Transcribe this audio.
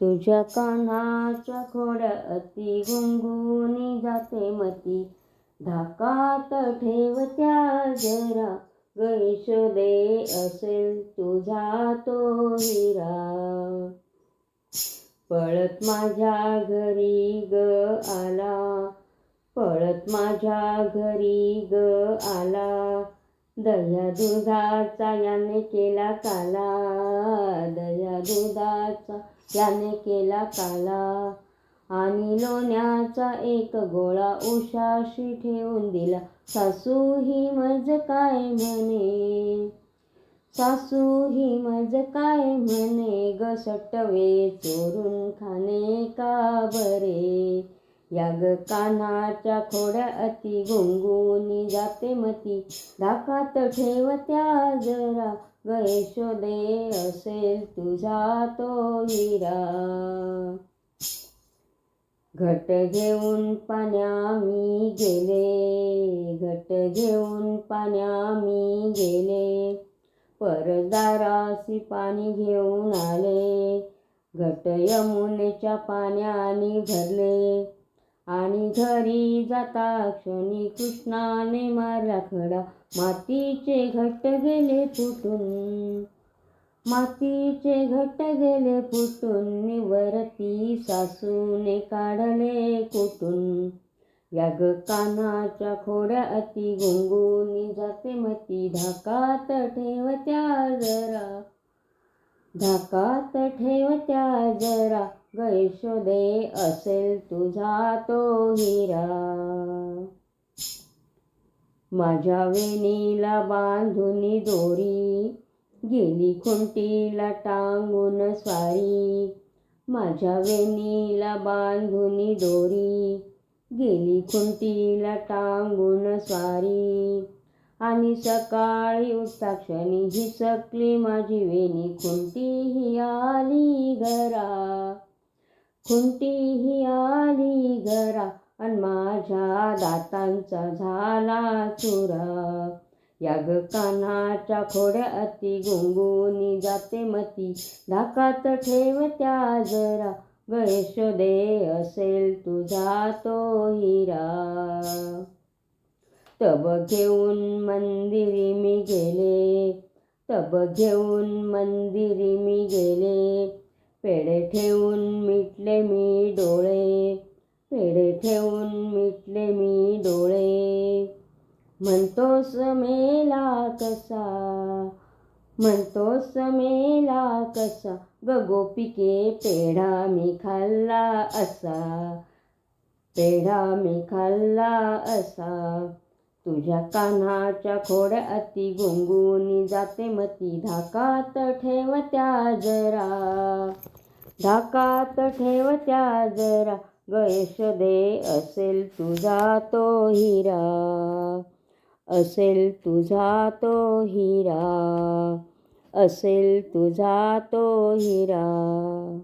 तुझ्या कान्हाच्या खोड्या अति गुंगुनी जाते मती. धाकात ठेव त्या जरा गैशोदे असेल तुझा तो हिरा. पळत माझ्या घरी ग आला पळत माझ्या घरी ग आला. दह्या दुधाचा याने केला काला. दह्या दुधाचा याने केला काला. आणि लोण्याचा एक गोळा उशाशी ठेवून दिला. सासू ही मज काय म्हणे? सासू ही मज काय म्हणे? ग सटवे चोरून खाणे का बरे? या ग कानाच्या खोड्या अति गुंगुनी जाते मती. धाकात ठेव त्या जरा गैशोदे असेल तुझा तो हिरा घट घेऊन पाण्या मी गेले घट घेऊन पाण्या मी गेले. परदारासी पाणी घेऊन आले घट यमुनेच्या पाण्याने भरले. आणि घरी जाता क्षणी कृष्णाने मारला खडा. मातीचे घट्ट गेले फुटून मातीचे घट्ट गेले फुटून निवरती सासूने काढले कुटून या ग कानाच्या खोड्या अति गुंगुनी जाते मती धाकात ठेव त्या जरा. धाकात ठेव त्या जरा गैशोदे असेल तुझा तो हिरा. माझ्या वेणीला बांधून दोरी गेली खुंटीला टांगून स्वारी. माझ्या वेणीला बांधून दोरी गेली खुंटीला टांगून स्वारी. आणि सकाळी उठता क्षणी ही सकली माझी वेणी. खुंटी ही आली घरा. खुंटी ही आली घरा आणि माझ्या दातांचा झाला चुरा. या ग कानाच्या खोड्या अति गुंगुनी जाते मती. धाकात ठेव त्या जरा. गयशोदे असेल तुझा तो हिरा. तब घेऊन मंदिरी मी गेले. तब घेऊन मंदिरी मी गेले. पेढे ठेवून मिटले मी डोळे. पेढे ठेवून मिटले मी डोळे. म्हणतोस मेला कसा? म्हणतोस मेला कसा? ग गोपिके पेढा मी खाल्ला असा. पेढा मी खाल्ला असा. तुझ्या कान्हाच्या खोड्या अति गुंगुनी जाते मती धाकात ठेव त्या जरा. धाकात ठेव त्या जरा गयश दे असेल तुझा तो हिरा. असेल तुझा तो हिरा. असेल तुझा तो हिरा.